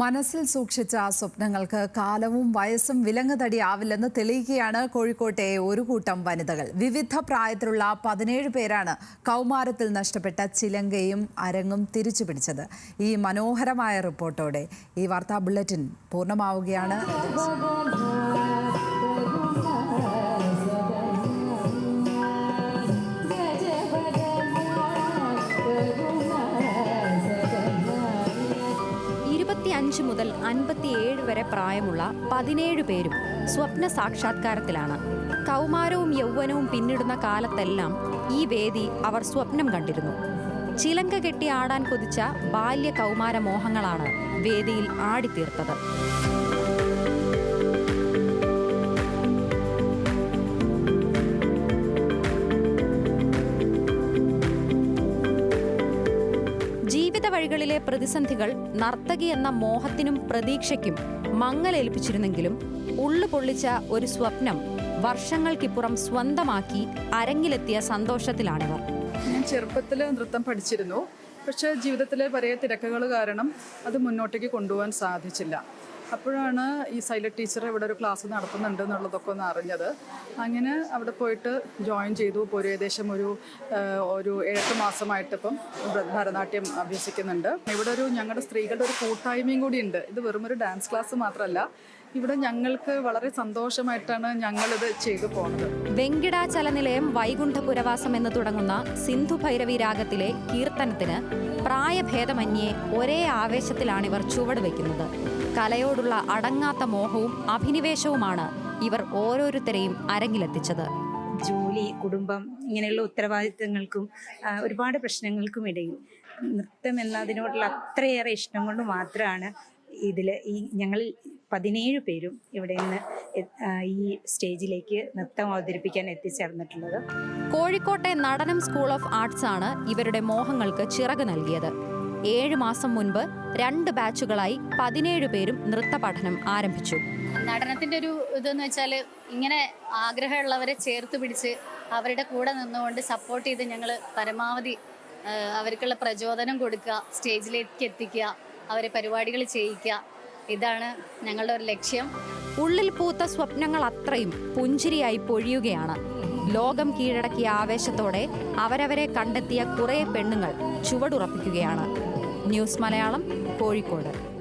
മനസ്സിൽ സൂക്ഷിച്ച സ്വപ്നങ്ങൾക്ക് കാലവും വയസ്സും വിലങ്ങുതടിയാവില്ലെന്ന് തെളിയിക്കുകയാണ് കോഴിക്കോട്ടെ ഒരു കൂട്ടം വനിതകൾ. വിവിധ പ്രായത്തിലുള്ള പതിനേഴ് പേരാണ് കൗമാരത്തിൽ നഷ്ടപ്പെട്ട ചിലങ്കയും അരങ്ങും തിരിച്ചു പിടിച്ചത്. ഈ മനോഹരമായ റിപ്പോർട്ടോടെ ഈ വാർത്താ ബുള്ളറ്റിൻ പൂർണമാവുകയാണ്. ഇരുപത്തിയഞ്ച് മുതൽ അൻപത്തിയേഴ് വരെ പ്രായമുള്ള പതിനേഴ് പേരും സ്വപ്ന സാക്ഷാത്കാരത്തിലാണ്. കൗമാരവും യൗവനവും പിന്നിടുന്ന കാലത്തെല്ലാം ഈ വേദി അവർ സ്വപ്നം കണ്ടിരുന്നു. ചിലങ്ക കെട്ടി ആടാൻ കൊതിച്ച ബാല്യ കൗമാര മോഹങ്ങളാണ് വേദിയിൽ ആടിത്തീർത്തത്. വഴികളിലെ പ്രതിസന്ധികൾ നർത്തകി എന്ന മോഹത്തിനും പ്രതീക്ഷയ്ക്കും മങ്ങലേൽപ്പിച്ചിരുന്നെങ്കിലും ഉള്ളു പൊള്ളിച്ച ഒരു സ്വപ്നം വർഷങ്ങൾക്കിപ്പുറം സ്വന്തമാക്കി അരങ്ങിലെത്തിയ സന്തോഷത്തിലാണിവർ. ഞാൻ ചെറുപ്പത്തിൽ നൃത്തം പഠിച്ചിരുന്നു. പക്ഷേ ജീവിതത്തിലെ പല തിരക്കുകൾ കാരണം അത് മുന്നോട്ടേക്ക് കൊണ്ടുപോകാൻ സാധിച്ചില്ല. അപ്പോഴാണ് ഈ സൈലറ്റ് ടീച്ചർ ഇവിടെ ഒരു ക്ലാസ് നടത്തുന്നുണ്ട് എന്നുള്ളതൊക്കെ ഒന്ന് അറിഞ്ഞത്. അങ്ങനെ അവിടെ പോയിട്ട് ജോയിൻ ചെയ്തു. ഇപ്പോൾ ഒരു ഏകദേശം ഒരു ഒരു ഏഴെട്ട് മാസമായിട്ട് ഇപ്പം ഭരതനാട്യം അഭ്യസിക്കുന്നുണ്ട്. ഇവിടെ ഒരു ഞങ്ങളുടെ സ്ത്രീകളുടെ ഒരു കൂട്ടായ്മയും കൂടി ഉണ്ട്. ഇത് വെറും ഒരു ഡാൻസ് ക്ലാസ് മാത്രമല്ല ഇവിടെ ഞങ്ങൾക്ക് വളരെ സന്തോഷമായിട്ടാണ് ഞങ്ങളിത് ചെയ്തു പോകുന്നത് വെങ്കിടാചല നിലയം വൈകുണ്ഠപുരവാസം എന്ന് തുടങ്ങുന്ന സിന്ധു ഭൈരവി രാഗത്തിലെ കീർത്തനത്തിന് പ്രായഭേദമന്യേ ഒരേ ആവേശത്തിലാണ് ഇവർ ചുവട് വയ്ക്കുന്നത് കലയോടുള്ള അടങ്ങാത്ത മോഹവും അഭിനിവേശവുമാണ് ഇവർ ഓരോരുത്തരെയും അരങ്ങിലെത്തിച്ചത്. ജോലി കുടുംബം ഇങ്ങനെയുള്ള ഉത്തരവാദിത്തങ്ങൾക്കും ഒരുപാട് പ്രശ്നങ്ങൾക്കും ഇടയിൽ നൃത്തം എന്നതിനോടുള്ള അത്രയേറെ ഇഷ്ടം കൊണ്ട് മാത്രമാണ് ഇതിൽ ഈ ഞങ്ങൾ പതിനേഴ് പേരും ഇവിടെ നിന്ന് ഈ സ്റ്റേജിലേക്ക് നൃത്തം അവതരിപ്പിക്കാൻ എത്തിച്ചേർന്നിട്ടുള്ളത്. കോഴിക്കോട്ടെ നടനം സ്കൂൾ ഓഫ് ആർട്സ് ആണ് ഇവരുടെ മോഹങ്ങൾക്ക് ചിറക് നൽകിയത്. ഏഴ് മാസം മുൻപ് രണ്ട് ബാച്ചുകളായി പതിനേഴ് പേരും നൃത്ത പഠനം ആരംഭിച്ചു. നടനത്തിന്റെ ഒരു ഇതെന്ന് വെച്ചാൽ ഇങ്ങനെ ആഗ്രഹമുള്ളവരെ ചേർത്ത് പിടിച്ച് അവരുടെ കൂടെ നിന്നുകൊണ്ട് സപ്പോർട്ട് ചെയ്ത് ഞങ്ങൾ പരമാവധി അവർക്കുള്ള പ്രചോദനം കൊടുക്കുക സ്റ്റേജിലേക്ക് എത്തിക്കുക അവരെ പരിപാടികൾ ചെയ്യിക്കുക ഇതാണ് ഞങ്ങളുടെ ഒരു ലക്ഷ്യം. ഉള്ളിൽ പൂത്ത സ്വപ്നങ്ങൾ അത്രയും പുഞ്ചിരിയായി പൊഴിയുകയാണ്. ലോകം കീഴടക്കിയ ആവേശത്തോടെ അവരവരെ കണ്ടെത്തിയ കുറേ പെണ്ണുങ്ങൾ ചുവടുറപ്പിക്കുകയാണ്. ന്യൂസ് മലയാളം കോഴിക്കോട്.